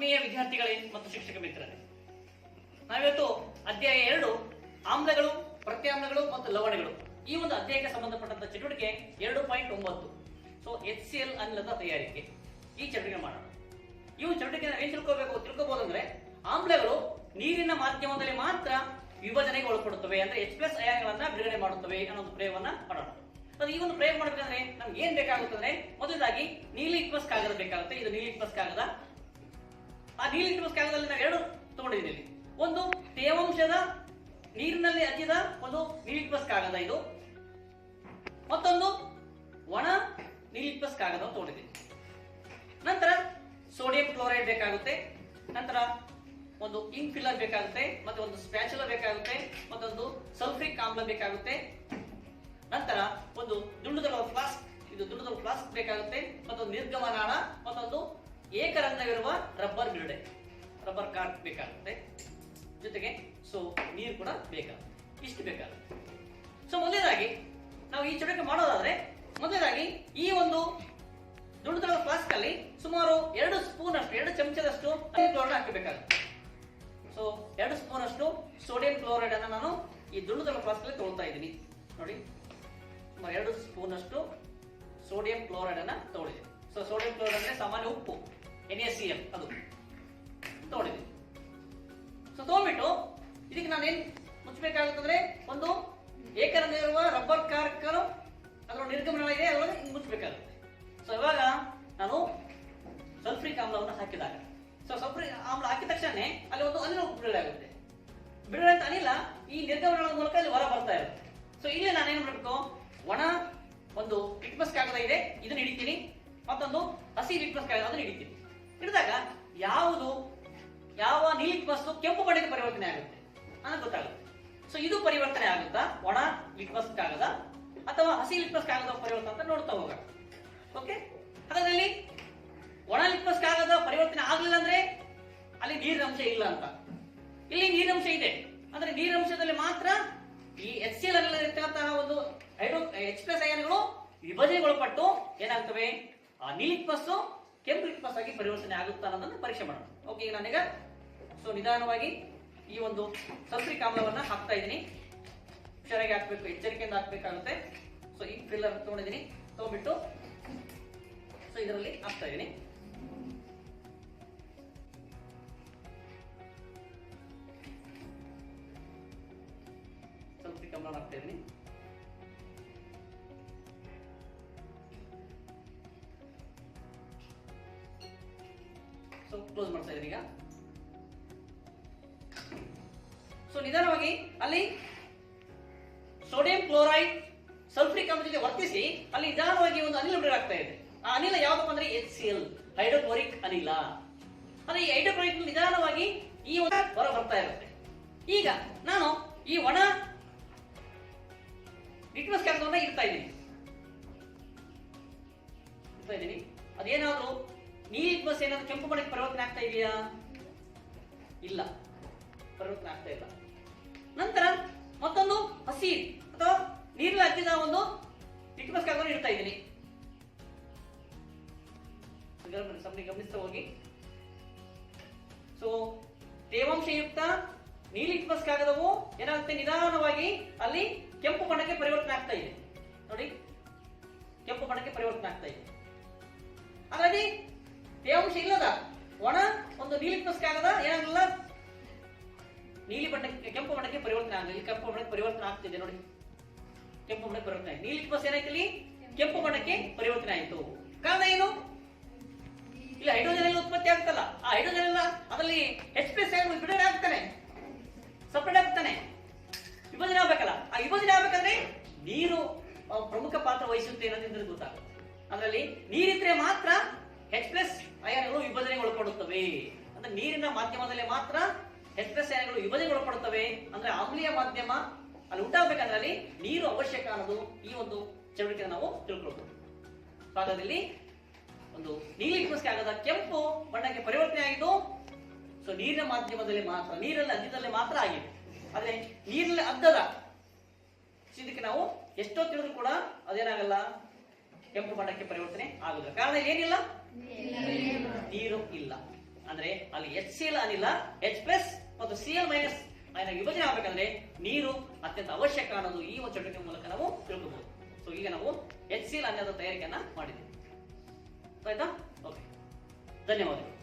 ಆತ್ಮೀಯ ವಿದ್ಯಾರ್ಥಿಗಳೇ ಮತ್ತು ಶಿಕ್ಷಕ ಮಿತ್ರರೇ, ನಾವಿವತ್ತು ಅಧ್ಯಾಯ ಎರಡು, ಆಮ್ಲಗಳು, ಪ್ರತ್ಯಾಮ್ಲಗಳು ಮತ್ತು ಲವಣಗಳು. ಈ ಒಂದು ಅಧ್ಯಾಯಕ್ಕೆ ಸಂಬಂಧಪಟ್ಟಂತ ಚಟುವಟಿಕೆ ಎರಡು ಪಾಯಿಂಟ್ ಒಂಬತ್ತು. ಸೊ ಎಚ್ ಸಿ ಎಲ್ ಅನಿಲದ ತಯಾರಿಕೆ. ಈ ಚಟುವಟಿಕೆ ಮಾಡೋಣ. ಈ ಒಂದು ಚಟುವಟಿಕೆ ಏನ್ ತಿಳ್ಕೋಬೇಕು ತಿಳ್ಕೋಬಹುದಂದ್ರೆ ಆಮ್ಲಗಳು ನೀರಿನ ಮಾಧ್ಯಮದಲ್ಲಿ ಮಾತ್ರ ವಿಭಜನೆಗೆ ಒಳಪಡುತ್ತವೆ. ಅಂದ್ರೆ ಎಚ್ ಪ್ಲಸ್ ಅಯಾನ್ಗಳನ್ನ ಬಿಡುಗಡೆ ಮಾಡುತ್ತವೆ ಅನ್ನೋ ಒಂದು ಪ್ರಯೋಗವನ್ನ ಮಾಡೋಣ. ಅದು ಈ ಒಂದು ಪ್ರಯೋಗ ಮಾಡಬೇಕಂದ್ರೆ ನಮ್ಗೆ ಏನ್ ಬೇಕಾಗುತ್ತಂದ್ರೆ ಮೊದಲಾಗಿ ನೀಲಿ ಪ್ಲಸ್ ಕಾಗದ ಬೇಕಾಗುತ್ತೆ. ಇದು ನೀಲಿ ಪ್ಲಸ್ ಕಾಗದ ಆ ನೀಲಿ ಕಾಗದಲ್ಲಿ ನಾವು ಎರಡು ತಗೊಂಡಿದ್ದೀನಿ ಒಂದು ತೇವಾಂಶದ ನೀರಿನಲ್ಲಿ ಅದ್ದಿದ ಒಂದು ನೀಲಿ ಕಾಗದ ಇದು. ಮತ್ತೊಂದು ಒಣ ನೀಲಿ ಇಕ್ವಸ್ ಕಾಗದ ತಗೊಂಡಿದ್ದೀನಿ ನಂತರ ಸೋಡಿಯಂ ಕ್ಲೋರೈಡ್ ಬೇಕಾಗುತ್ತೆ. ನಂತರ ಒಂದು ಇಂಕ್ ಫಿಲ್ಲರ್ ಬೇಕಾಗುತ್ತೆ, ಮತ್ತೆ ಒಂದು ಸ್ಪ್ಯಾಚುಲ ಬೇಕಾಗುತ್ತೆ, ಮತ್ತೊಂದು ಸಲ್ಫ್ರಿಕ್ ಆಮ್ಲ ಬೇಕಾಗುತ್ತೆ. ನಂತರ ಒಂದು ದುಂಡುದಳ ಫ್ಲಾಸ್ಕ್ ಇದು ದುಂಡುದಳ ಫ್ಲಾಸ್ಕ್ ಬೇಕಾಗುತ್ತೆ, ಮತ್ತೊಂದು ನಿರ್ಗಮನಾಳ, ಮತ್ತೊಂದು ಏಕರಂಧ್ರವಿರುವ ರಬ್ಬರ್ ಬಿರುಡೆ ರಬ್ಬರ್ ಕಾರ್ ಬೇಕಾಗುತ್ತೆ. ಜೊತೆಗೆ ಸೊ, ನೀರು ಕೂಡ ಬೇಕಾಗುತ್ತೆ. ಇಷ್ಟು ಬೇಕಾಗುತ್ತೆ. ಸೊ, ಮೊದಲನೇದಾಗಿ, ನಾವು ಈ ಚಟುವಟಿಕೆ ಮಾಡೋದಾದ್ರೆ, ಮೊದಲನೇದಾಗಿ ಈ ಒಂದು ದುಂಡುದಳ ಫ್ಲಾಸ್ಕ್ ಅಲ್ಲಿ ಸುಮಾರು ಎರಡು ಸ್ಪೂನ್ ಅಷ್ಟು, ಎರಡು ಚಮಚದಷ್ಟು ಕ್ಲೋರೈಡ್ ಹಾಕಬೇಕಾಗುತ್ತೆ. ಸೊ, ಎರಡು ಸ್ಪೂನ್ ಅಷ್ಟು ಸೋಡಿಯಂ ಕ್ಲೋರೈಡ್ ಅನ್ನು ನಾನು ಈ ದುಂಡುದಳ ಫ್ಲಾಸ್ಕ್ ಅಲ್ಲಿ ತಗೊಳ್ತಾ ಇದ್ದೀನಿ. ನೋಡಿ, ಸುಮಾರು ಎರಡು ಸ್ಪೂನ್ ಅಷ್ಟು ಸೋಡಿಯಂ ಕ್ಲೋರೈಡ್ ಅನ್ನ ತಗೊಳ್ಳಿದೆ ಸೊ ಸೋಡಿಯಂ ಕ್ಲೋರೈಡ್ ಅಂದ್ರೆ ಸಾಮಾನ್ಯ ಉಪ್ಪು. ಎನ್ ಎಸ್ ಸಿ ಎಫ್ ಅದು. ತಗೊಂಡಿದ್ದೀನಿ. ಸೊ ತಗೊಂಡ್ಬಿಟ್ಟು ಇದಕ್ಕೆ ನಾನೇನ್ ಮುಚ್ಚಬೇಕಾಗುತ್ತಂದ್ರೆ, ಒಂದು ಏಕರಂಗ ಇರುವ ರಬ್ಬರ್ ಕಾರ್ಕರು ಅದರ ನಿರ್ಗಮನ ಇದೆ ಹಿಂಗ್ ಮುಚ್ಚಬೇಕಾಗುತ್ತೆ. ಸೊ ಇವಾಗ ನಾನು ಸಲ್ಫ್ರಿಕ್ ಆಮ್ಲವನ್ನು ಹಾಕಿದಾಗ ಸೊ ಸಲ್ಫ್ರಿಕ್ ಆಮ್ಲ ಹಾಕಿದ ತಕ್ಷಣ ಅಲ್ಲಿ ಒಂದು ಅನಿಲ ಬಿಡುಗಡೆ ಆಗುತ್ತೆ. ಬಿಡುಗಡೆ ಅಂತ ಅನಿಲ ಈ ನಿರ್ಗಮನಗಳ ಮೂಲಕ ಅಲ್ಲಿ ಹೊರ ಬರ್ತಾ ಇರುತ್ತೆ. ಸೊ ಇಲ್ಲಿ ನಾನೇನ್ ಮಾಡಬೇಕು? ಒಣ ಒಂದು ಲಿಟ್ಮಸ್ ಕಾಗದ ಇದೆ, ಇದನ್ನ ಹಿಡಿತೀನಿ. ಮತ್ತೊಂದು ಹಸಿ ಲಿಟ್ಮಸ್ ಕಾಗದ ಅದನ್ನ ಹಿಡಿತೀನಿ. ಕೆಂಪು ಬಣ್ಣಕ್ಕೆ ಪರಿವರ್ತನೆ ಆಗುತ್ತೆ. ಅಂತ ಗೊತ್ತಾಗುತ್ತೆ. ಸೊ ಇದು ಪರಿವರ್ತನೆ ಆಗುತ್ತಾ? ಒಣ ಲಿಟ್ಮಸ್ ಕಾಗದ ಅಥವಾ ಹಸಿ ಲಿಟ್ಮಸ್ ಕಾಗದ ಪರಿವರ್ತನೆ ಅಂತ ನೋಡ್ತಾ ಹೋಗೋಣ. ಓಕೆ ಹಾಗಾದ್ರೆ ಇಲ್ಲಿ ಒಣ ಲಿಟ್ಮಸ್ ಕಾಗದ ಪರಿವರ್ತನೆ ಆಗಲಿಲ್ಲ ಅಂದ್ರೆ ಅಲ್ಲಿ ನೀರಿನ ಅಂಶ ಇಲ್ಲ ಅಂತ. ಇಲ್ಲಿ ನೀರಿನಂಶ ಇದೆ. ಅಂದ್ರೆ ನೀರಿನಂಶದಲ್ಲಿ ಮಾತ್ರ ಈ ಎಚ್ ಸಿ ಎಲ್ ಇರ್ತಕ್ಕಂತಹ ಒಂದು ಹೈಡ್ರೋ ಎಚ್ ಪ್ಲಸ್ ಅಯನ್ಗಳು ವಿಭಜನೆಗೊಳಪಟ್ಟು ಏನಾಗ್ತವೆ? ಆ ನೀಲಿಟ್ಮಸ್ ಕೆಂಪು ಲಿಟ್ಮಸ್ ಆಗಿ ಪರಿವರ್ತನೆ ಆಗುತ್ತಾ ಅನ್ನೋದನ್ನ ಪರೀಕ್ಷೆ ಮಾಡೋಣ. ಓಕೆ ಈಗ ನಾನೀಗ ಸೊ ನಿಧಾನವಾಗಿ ಈ ಒಂದು ಸಲ್ಫ್ರಿಕ್ ಆಮ್ಲವನ್ನ ಹಾಕ್ತಾ ಇದ್ದೀನಿ. ಹುಷಾರಾಗಿ ಹಾಕ್ಬೇಕು, ಎಚ್ಚರಿಕೆಯಿಂದ ಹಾಕ್ಬೇಕಾಗುತ್ತೆ. ಸೊ ಈ ಫಿಲ್ಲರ್ ತಗೊಂಡಿದ್ದೀನಿ. ತಗೊಂಡ್ಬಿಟ್ಟು ಸೊ ಇದರಲ್ಲಿ ಹಾಕ್ತಾ ಇದ್ದೀನಿ. ಸಲ್ಫ್ರಿಕ್ ಹಾಕ್ತಾ ಇದ್ದೀನಿ. ಸೊ ಕ್ಲೋಸ್ ಮಾಡ್ತಾ ಇದ್ದೀನಿ ಈಗ. ಸೊ ನಿಧಾನವಾಗಿ, ಅಲ್ಲಿ ಸೋಡಿಯಂ ಕ್ಲೋರೈಡ್ ಸಲ್ಫ್ರಿಕ್ ಆಮ್ಲ ಜೊತೆ ವರ್ತಿಸಿ, ಅಲ್ಲಿ ನಿಧಾನವಾಗಿ ಒಂದು ಅನಿಲ ಬಿಡುಗಡೆ ಆಗ್ತಾ ಇದೆ. ಆ ಅನಿಲ ಯಾವ್ದಪ್ಪ ಅಂದ್ರೆ ಎಚ್ ಸಿ ಎಲ್ ಹೈಡ್ರೋಕ್ಲೋರಿಕ್ ಅನಿಲ. ಅಂದ್ರೆ ಈ ಹೈಡ್ರೋಕ್ಲೋರಿಕ್ ನಿಧಾನವಾಗಿ ಈ ಒಂದು ಹೊರ ಬರ್ತಾ ಇರುತ್ತೆ. ಈಗ ನಾನು ಈ ಒಣ ಲಿಟ್ಮಸ್ ಕಾಗದವನ್ನ ಇಡ್ತಾ ಇದ್ದೀನಿ. ಇಡ್ತಾ ಇದ್ದೀನಿ. ಅದೇನಾದ್ರೂ ನೀಲಿ ಲಿಟ್ಮಸ್ ಏನಾದ್ರೂ ಕೆಂಪು ಬಣ್ಣಕ್ಕೆ ಪರಿವರ್ತನೆ ಆಗ್ತಾ ಇದೆಯಾ? ಇಲ್ಲ. ಪರಿವರ್ತನೆ ಆಗ್ತಾ ಇಲ್ಲ ನಂತರ ಮತ್ತೊಂದು ಹಸಿ ಅಥವಾ ನೀರಲ್ಲಿ ಹಚ್ಚಿದ ಒಂದು ಕಾಗದವನ್ನು ಇಡ್ತಾ ಇದ್ದೀನಿ. ಗಮನಿಸ್ತಾ ಹೋಗಿ. ಸೊ ತೇವಾಂಶಯುಕ್ತ ನೀಲಿ ಲಿಟ್ಮಸ್ ಕಾಗದವು ಏನಾಗುತ್ತೆ? ನಿಧಾನವಾಗಿ ಅಲ್ಲಿ ಕೆಂಪು ಬಣ್ಣಕ್ಕೆ ಪರಿವರ್ತನೆ ಆಗ್ತಾ ಇದೆ. ನೋಡಿ, ಕೆಂಪು ಬಣ್ಣಕ್ಕೆ ಪರಿವರ್ತನೆ ಆಗ್ತಾ ಇದೆ. ಹಾಗಾಗಿ ತೇವಾಂಶ ಇಲ್ಲದ ಒಣ ಒಂದು ನೀಲಿ ಲಿಟ್ಮಸ್ ಕಾಗದ ಏನಾಗಲ್ಲ ನೀಲಿ ಬಣ್ಣಕ್ಕೆ, ಕೆಂಪು ಬಣ್ಣಕ್ಕೆ ಪರಿವರ್ತನೆ ಆಗಲಿ ಇಲ್ಲಿ ಕೆಂಪು ಬಣ್ಣಕ್ಕೆ ಪರಿವರ್ತನೆ ಆಗ್ತಿದೆ ನೋಡಿ. ಕೆಂಪು ಬಣ್ಣಕ್ಕೆ ಪರಿವರ್ತನೆ. ನೀಲಿ ಬಸ್ ಏನಾಯ್ತು ಇಲ್ಲಿ? ಕೆಂಪು ಬಣ್ಣಕ್ಕೆ ಪರಿವರ್ತನೆ ಆಯಿತು. ಕಾರಣ ಏನು? ಇಲ್ಲಿ ಹೈಡ್ರೋಜನ್ ಎಲ್ಲ ಉತ್ಪತ್ತಿ ಆಗ್ತಲ್ಲ ಆ ಹೈಡ್ರೋಜನ್ ಎಲ್ಲ ಅದರಲ್ಲಿ ಎಚ್ ಪ್ಲಸ್ ಬಿಡುಗಡೆ ಆಗ್ತಾನೆ. ಸಪ್ರೇಟ್ ಆಗ್ತಾನೆ. ವಿಭಜನೆ ಆಗ್ಬೇಕಲ್ಲ. ಆ ವಿಭಜನೆ ಆಗ್ಬೇಕಂದ್ರೆ ನೀರು ಪ್ರಮುಖ ಪಾತ್ರ ವಹಿಸುತ್ತೆ ಅನ್ನೋದ್ರಿಂದ ಗೊತ್ತಾಗುತ್ತೆ. ಅದರಲ್ಲಿ ನೀರಿದ್ರೆ ಮಾತ್ರ ಎಚ್ ಪ್ಲಸ್ ಅಯಾನ್ಗಳು ವಿಭಜನೆಗೊಳಪಡುತ್ತವೆ. ಅಂದ್ರೆ ನೀರಿನ ಮಾಧ್ಯಮದಲ್ಲಿ ಮಾತ್ರ ಎಚ್ ಸೇನೆಗಳು ಅಯಾನ್ಗಳು ವಿಭಜನೆಗೊಳಪಡುತ್ತವೆ ಅಂದ್ರೆ ಆಮ್ಲೀಯ ಮಾಧ್ಯಮ ಅಲ್ಲಿ ಉಂಟಾಗಬೇಕಂದ್ರೆ ಅಲ್ಲಿ ನೀರು ಅವಶ್ಯಕ ಅನ್ನೋದು ಈ ಒಂದು ಚಟುವಟಿಕೆ ನಾವು ತಿಳ್ಕೊಳ್ಬಹುದು ಭಾಗದಲ್ಲಿ ಒಂದು ನೀಲಿ ಆಗದ ಕೆಂಪು ಬಣ್ಣಕ್ಕೆ ಪರಿವರ್ತನೆ ಆಗಿದ್ದು ಸೊ ನೀರಿನ ಮಾಧ್ಯಮದಲ್ಲಿ ಮಾತ್ರ ನೀರಲ್ಲಿ ಅದ್ದಿದಲ್ಲಿ ಮಾತ್ರ ಆಗಿದೆ. ಆದ್ರೆ ನೀರಲ್ಲಿ ಅದ್ದದ ಇದಕ್ಕೆ ನಾವು ಎಷ್ಟೋ ತಿಳಿದ್ರು ಕೂಡ ಅದೇನಾಗಲ್ಲ ಕೆಂಪು ಬಣ್ಣಕ್ಕೆ ಪರಿವರ್ತನೆ ಆಗುದಿಲ್ಲ. ಕಾರಣ ಏನಿಲ್ಲ? ನೀರು ಇಲ್ಲ. ಅಂದ್ರೆ ಅಲ್ಲಿ ಎಚ್ ಸಿ ಎಲ್ ಅನಿಲ ಎಚ್ ಪ್ಲಸ್ ಮತ್ತು ಸಿ ಎಲ್ ಮೈನಸ್ ಅದನ್ನ ವಿಭಜನೆ ಆಗ್ಬೇಕಂದ್ರೆ ನೀರು, ಅತ್ಯಂತ ಅವಶ್ಯಕ ಅನ್ನೋದು ಈ ಒಂದು ಚಟುವಟಿಕೆ ಮೂಲಕ ನಾವು ತಿಳ್ಕೊಬಹುದು ಸೊ ಈಗ ನಾವು ಎಚ್ ಸಿ ಎಲ್ ಅನ್ನೋದು ತಯಾರಿಕೆಯನ್ನ ಮಾಡಿದ್ದೀವಿ ಆಯ್ತಾ? ಓಕೆ ಧನ್ಯವಾದಗಳು.